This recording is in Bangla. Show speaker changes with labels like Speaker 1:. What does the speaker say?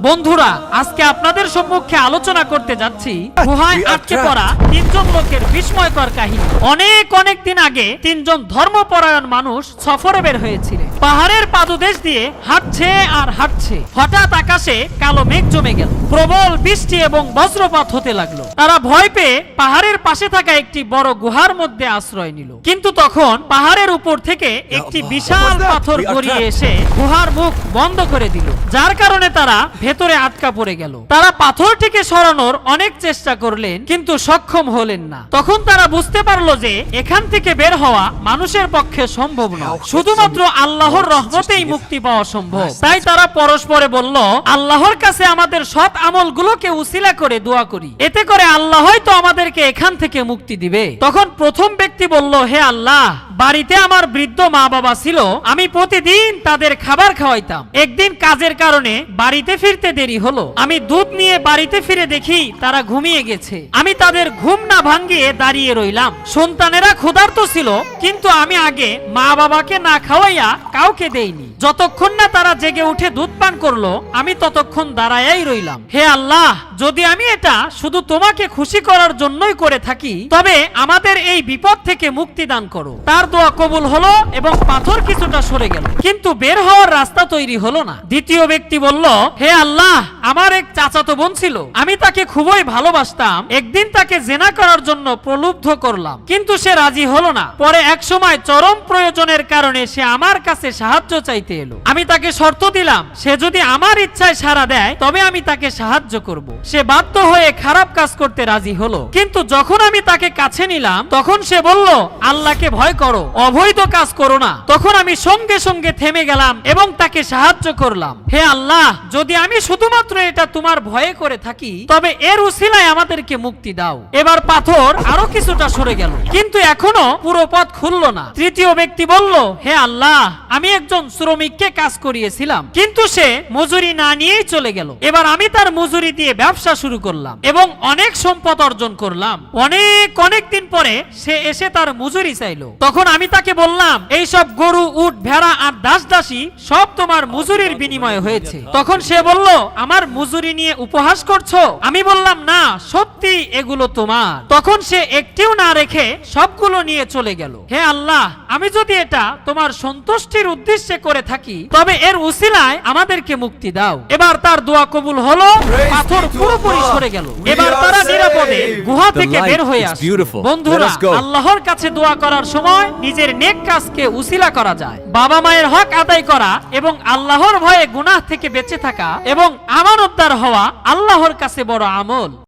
Speaker 1: বন্ধুরা আজকে আপনাদের সম্মুখে আলোচনা করতে যাচ্ছি গুহায় আটকে পড়া তিনজন লোকের বিস্ময়কর কাহিনী। অনেক অনেক দিন আগে তিনজন ধর্মপরায়ণ মানুষ সফরে বের হয়েছিলেন। পাহাড়ের পাদদেশ দিয়ে হাঁটছে আর হাঁটছে। হঠাৎ আকাশে কালো মেঘ জমে গেল। প্রবল বৃষ্টি এবং বজ্রপাত হতে লাগল। তারা ভয় পেয়ে পাহাড়ের পাশে থাকা একটি বড় গুহার মধ্যে আশ্রয় নিল। কিন্তু তখন পাহাড়ের উপর থেকে একটি বিশাল পাথর গড়িয়ে এসে গুহার মুখ বন্ধ করে দিল। যার কারণে তারা ভেতরে আটকা পড়ে গেল। তারা পাথরটিকে সরানোর অনেক চেষ্টা করলেন, কিন্তু সক্ষম হলেন না। তখন তারা বুঝতে পারল যে এখান থেকে বের হওয়া মানুষের পক্ষে সম্ভব নয়। শুধুমাত্র আল্লাহর রহমতেই মুক্তি পাওয়া সম্ভব। তাই তারা পরস্পরে বলল, আল্লাহর কাছে আমাদের সৎ আমলগুলোকে উসিলা করে দোয়া করি। এতে করে আল্লাহ হয়তো আমাদেরকে এখান থেকে মুক্তি দিবে। তখন প্রথম ব্যক্তি বলল, হে আল্লাহ বাড়িতে আমার বৃদ্ধ মা বাবা ছিল, আমি প্রতিদিন তাদের খাবার খাওয়াইতাম। একদিন কাজের কারণে বাড়িতে ফিরতে দেরি হলো। আমি দুধ নিয়ে বাড়িতে ফিরে দেখি তারা ঘুমিয়ে গেছে। আমি তাদের ঘুম না ভাঙ্গিয়ে দাঁড়িয়ে রইলাম। সন্তানেরা ক্ষুধার্ত ছিল, কিন্তু আমি আগে মা বাবাকে না খাওয়াইয়া কাউকে দেইনি। যতক্ষণ না তারা জেগে উঠে দুধ পান করল, আমি ততক্ষণ দাঁড়ায়াই রইলাম। হে আল্লাহ, যদি আমি এটা শুধু তোমাকে খুশি করার জন্যই করে থাকি, তবে আমাদের এই বিপদ থেকে মুক্তি দান করো। তার দোয়া কবুল হলো এবং পাথর কিছুটা সরে গেল। কিন্তু বের হওয়ার রাস্তা তৈরি হলো না। দ্বিতীয় ব্যক্তি বলল, হে আল্লাহ, আমার এক চাচাতো বোন ছিল। আমি তাকে খুবই ভালোবাসতাম। একদিন তাকে জেনা করার জন্য প্রলুব্ধ করলাম। কিন্তু সে রাজি হলো না। পরে এক সময় চরম প্রয়োজনের কারণে সে আমার কাছে সাহায্য চাইতে এলো। আমি তাকে শর্ত দিলাম, সে যদি আমার ইচ্ছায় সাড়া দেয়, তবে আমি তাকে সাহায্য করব। সে বাধ্য হয়ে খারাপ কাজ করতে রাজি হলো। কিন্তু যখন আমি তাকে কাছে নিলাম, তখন সে বলল, আল্লাহকে ভয় করো অবৈধ কাজ করো না। তখন আমি সঙ্গে সঙ্গে থেমে গেলাম এবং তাকে সাহায্য করলাম। হে আল্লাহ, যদি আমি শুধুমাত্র এটা তোমার ভয়ে করে থাকি, তবে এর উসিলায় আমাদেরকে মুক্তি দাও। এবার পাথর আরও কিছুটা সরে গেল। কিন্তু এখনও পুরো পথ খুললো না। তৃতীয় ব্যক্তি বলল, হে আল্লাহ, আমি একজন শ্রমিককে কাজ করিয়েছিলাম, কিন্তু সে মজুরি না নিয়েই চলে গেল। এবার আমি তার মজুরি দিয়ে ব্যবসা শুরু করলাম এবং অনেক সম্পদ অর্জন করলাম। অনেক অনেক দিন পরে সে এসে তার মজুরি চাইলো। তখন আমি তাকে বললাম এই সব গরু উট ভেড়া আর দাস দাসী সব তোমার মজুরির বিনিময়ে হয়েছে। তখন সে বলল আমার মজুরি নিয়ে উপহাস করছ? আমি বললাম না সত্যি এগুলো তোমার। তখন সে একটিও না রেখে সবগুলো নিয়ে চলে গেল। হে আল্লাহ আমি যদি এটা তোমার সন্তুষ্টির উদ্দেশ্যে করে থাকি তবে এর উসিলায় আমাদেরকে মুক্তি দাও। এবার তার দোয়া কবুল হলো পাথর পুরোপুরি সরে গেল। এবার তারা নিরাপদে গুহা থেকে বের হয়ে আসে বন্ধুরা. আল্লাহর কাছে দোয়া করার সময় নিজের নেক কাজকে উসিলা করা যায়। বাবা মায়ের হক আদায় করা এবং আল্লাহর ভয়ে গুনাহ থেকে বেঁচে থাকা এবং আমানতদার হওয়া আল্লাহর কাছে বড় আমল।